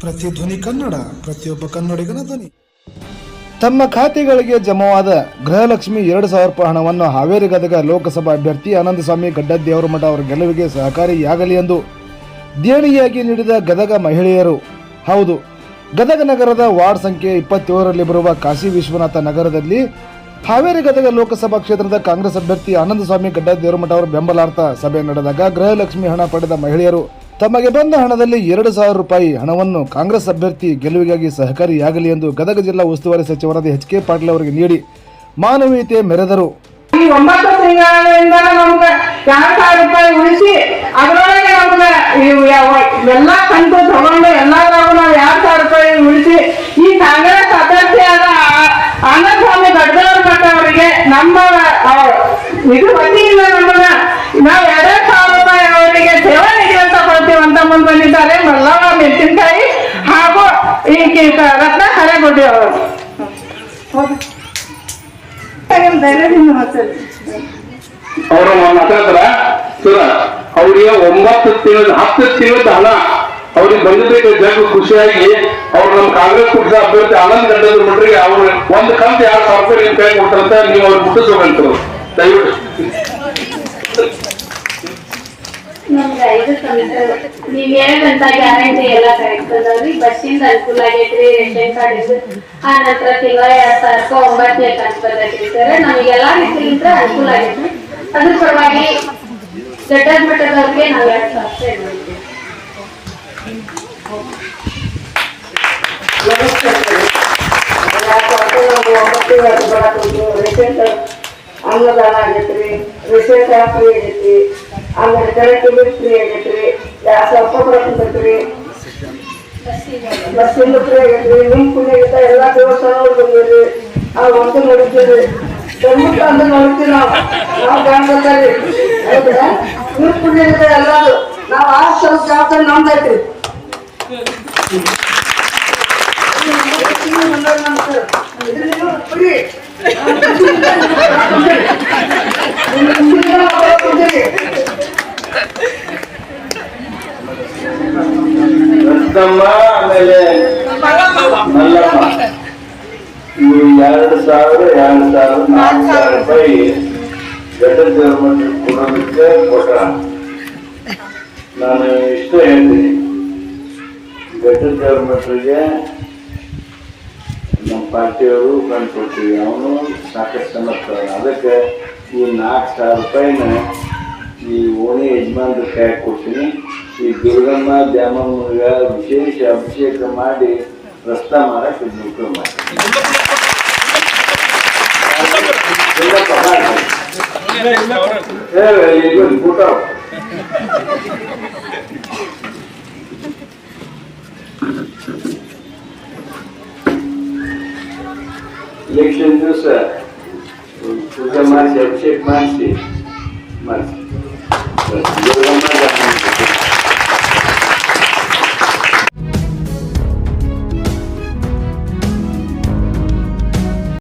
ಪ್ರತಿಧ್ವನಿ ಕನ್ನಡ, ಪ್ರತಿಯೊಬ್ಬ ಕನ್ನಡಿಗನ ಧ್ವನಿ. ತಮ್ಮ ಖಾತೆಗಳಿಗೆ ಜಮವಾದ ಗೃಹಲಕ್ಷ್ಮಿ ಎರಡು ಸಾವಿರ ರೂಪಾಯಿ ಹಣವನ್ನು ಹಾವೇರಿ ಗದಗ ಲೋಕಸಭಾ ಅಭ್ಯರ್ಥಿ ಆನಂದಸ್ವಾಮಿ ಗಡ್ಡದೇವರಮಠ ಅವರ ಗೆಲುವಿಗೆ ಸಹಕಾರಿಯಾಗಲಿ ಎಂದು ದೇಣಿಯಾಗಿ ನೀಡಿದ ಗದಗ ಮಹಿಳೆಯರು. ಹೌದು, ಗದಗ ನಗರದ ವಾರ್ಡ್ ಸಂಖ್ಯೆ ಇಪ್ಪತ್ತೇಳರಲ್ಲಿ ಬರುವ ಕಾಶಿ ವಿಶ್ವನಾಥ ನಗರದಲ್ಲಿ ಹಾವೇರಿ ಗದಗ ಲೋಕಸಭಾ ಕ್ಷೇತ್ರದ ಕಾಂಗ್ರೆಸ್ ಅಭ್ಯರ್ಥಿ ಆನಂದಸ್ವಾಮಿ ಗಡ್ಡದೇವರಮಠ ಅವರ ಬೆಂಬಲಾರ್ಥ ಸಭೆ ನಡೆದಾಗ ಗೃಹಲಕ್ಷ್ಮಿ ಹಣ ಪಡೆದ ಮಹಿಳೆಯರು ತಮಗೆ ಬಂದ ಹಣದಲ್ಲಿ ಎರಡು ಸಾವಿರ ರೂಪಾಯಿ ಹಣವನ್ನು ಕಾಂಗ್ರೆಸ್ ಅಭ್ಯರ್ಥಿ ಗೆಲುವಿಗಾಗಿ ಸಹಕಾರಿಯಾಗಲಿ ಎಂದು ಗದಗ ಜಿಲ್ಲಾ ಉಸ್ತುವಾರಿ ಸಚಿವರಾದ ಎಚ್ ಕೆ ಪಾಟೀಲ್ ಅವರಿಗೆ ನೀಡಿ ಮಾನವೀಯತೆ ಮೆರೆದರು. ಒಂಬತ್ತು ತಿಂಗಳಿಂದ ಸಾವಿರ ರೂಪಾಯಿ ಉಳಿಸಿ ಎಲ್ಲ ಸಾವಿರ ರೂಪಾಯಿ ಉಳಿಸಿ, ಈ ಕಾಂಗ್ರೆಸ್ ಅಭ್ಯರ್ಥಿಯಾದ ಆ- ಆನಂದಸ್ವಾಮಿ ಗಡ್ಡವ್ರ ಮಠ ಅವರಿಗೆ ನಮ್ಮ ಇದು ವತಿಯಿಂದ ಅವರು ಮಾತಾಡ್ತಾರ? ಸರ, ಅವ್ರಿಗೆ ಒಂಬತ್ತು ತಿಂಗಳ ಹತ್ತು ತಿಂಗಳದ ಹಣ. ಅವ್ರಿಗೆ ಬಂದಿದ್ದಕ್ಕೆ ಜಗ ಖುಷಿಯಾಗಿ ಅವ್ರು ನಮ್ಮ ಕಾಂಗ್ರೆಸ್ ಪಕ್ಷದ ಅಭ್ಯರ್ಥಿ ಆನಂದ್ ಗಡ್ಡದ ಮಟ್ಟಿಗೆ ಅವ್ರು ಒಂದು ಕಂತು ಎರಡು ಸಾವಿರ ರೂಪಾಯಿ ಕೈ ಕೊಡ್ತಾರಂತ ನೀವು ಅವ್ರು ಮುಟ್ಟಿಸ್ಬೇಕಂತರು ದಯವಿಟ್ಟು. ನಮ್ಗೆ ಐದು ಸಂಸ್ಥೆ ನೀವ್ ಅಂತ ಗ್ಯಾರಂಟಿ ಎಲ್ಲ ಕರೆಕ್ಟ್ ಅದಾವ್ರಿ. ಬಸ್ಸಿಂದ ಅನುಕೂಲ ಆಗೈತ್ರಿ ರೇಷನ್ ಕಾರ್ಡ್ ಇದು. ಆ ನಂತರ ತಿಂಗಳ ಎರಡ್ ಸಾವಿರ ರೂಪಾಯಿ ಒಂಬತ್ತನೇ ಕಂತು ಬರ್ತೈತ್ರಿ ಸರ್. ನಮಗೆಲ್ಲಾ ರೀತಿಯಿಂದ ಅನುಕೂಲ ಆಗೈತ್ರಿ. ಅದ್ರ ಪರವಾಗಿ ದೊಡ್ಡ ಮಟ್ಟದವ್ರಿಗೆ ನಾವ್ ಎರಡ್ ಸಾವಿರ ರೂಪಾಯಿ ಮಾಡ್ತೀವಿ ಅನ್ನದಾನ ಆಗೈತ್ರಿ ರೇಷನ್ ಕಾರ್ಡ್ ಫ್ರೀ ಆಗೈತಿ ಆಮೇಲೆ ಕರೆಂಟ್ ಬಿಲ್ ಫ್ರೀ ಆಗೈತ್ರಿ ಸಾವಿರ ಬಸ್ ಬರ್ತೈತ್ರಿ ಬಸ್ಸಿಂದ ಫ್ರೀ ಆಗೈತ್ರಿ ನಿಮ್ ಪುಣ್ಯ ಆಗೈತೆ ಎಲ್ಲ ದೇವಸ್ಥಾನಗಳು ಬಂದಿರಿ. ಆ ಒಂದು ನೋಡಿದ್ದೀರಿ ಗಂಡ್ಮಕ್ಳು ಅಂದ್ರೆ ನೋಡ್ತೀವಿ ನಾವು. ನಾವು ಗಂಡ್ಮಕ್ಳರಿ ಹೌದಾ? ನಿಮ್ ಪುಣ್ಯ ಆಗೈತೆ ಎಲ್ಲಾರು. ನಾವು ಆ ಸ್ವಲ್ಪ ಜವಾಬ್ದಾರಿ ನಮ್ದೈತ್ರಿ. ಫ್ರೀ ರತ್ನಮ್ಮ ಆಮೇಲೆ ಮಲ್ಲಮ್ಮ ಇವು ಎರಡು ಸಾವಿರ ಎರಡು ಸಾವಿರ, ನಾಲ್ಕು ಸಾವಿರ ರೂಪಾಯಿ ಗಡ್ಡ ದೇವರ ಕೊಡೋದಕ್ಕೆ ಕೊಟ್ಟ ನಾನು ಇಷ್ಟು ಹೇಳ್ತೀನಿ. ಗಡ್ಡ ದೇವರ ನಮ್ಮ ಪಾರ್ಟಿಯವರು ಕಂಡು ಕೊಡ್ತೀವಿ. ಅವನು ಸಾಕಷ್ಟು ಸಮರ್ಥ ಅದಕ್ಕೆ ಈ ನಾಲ್ಕು ಸಾವಿರ ರೂಪಾಯಿನ ಈ ಓಣಿ ಯಜಮಾನ್ರ ಕೈ ಕೊಡ್ತೀನಿ. ಈ ದುರ್ಗಮ್ಮ ದ್ಯಾಮಮ್ಮಗ ವಿಶೇಷ ಅಭಿಷೇಕ ಮಾಡಿ ರಸ್ತಾ ಮಾಡಕ್ಕೆ ಅನುಕೂಲ ಮಾಡಿ ಇಲ್ಲಪ್ಪ, ಮಾಡಿ. ಹೇಳು, ಇದು ಫೋಟೋ ಎಲೆಕ್ಷನ್ ದಿವಸ ಪೂಜೆ ಮಾಡಿಸಿ ಅಭಿಷೇಕ ಮಾಡಿಸಿ ಮಾಡಿಸಿ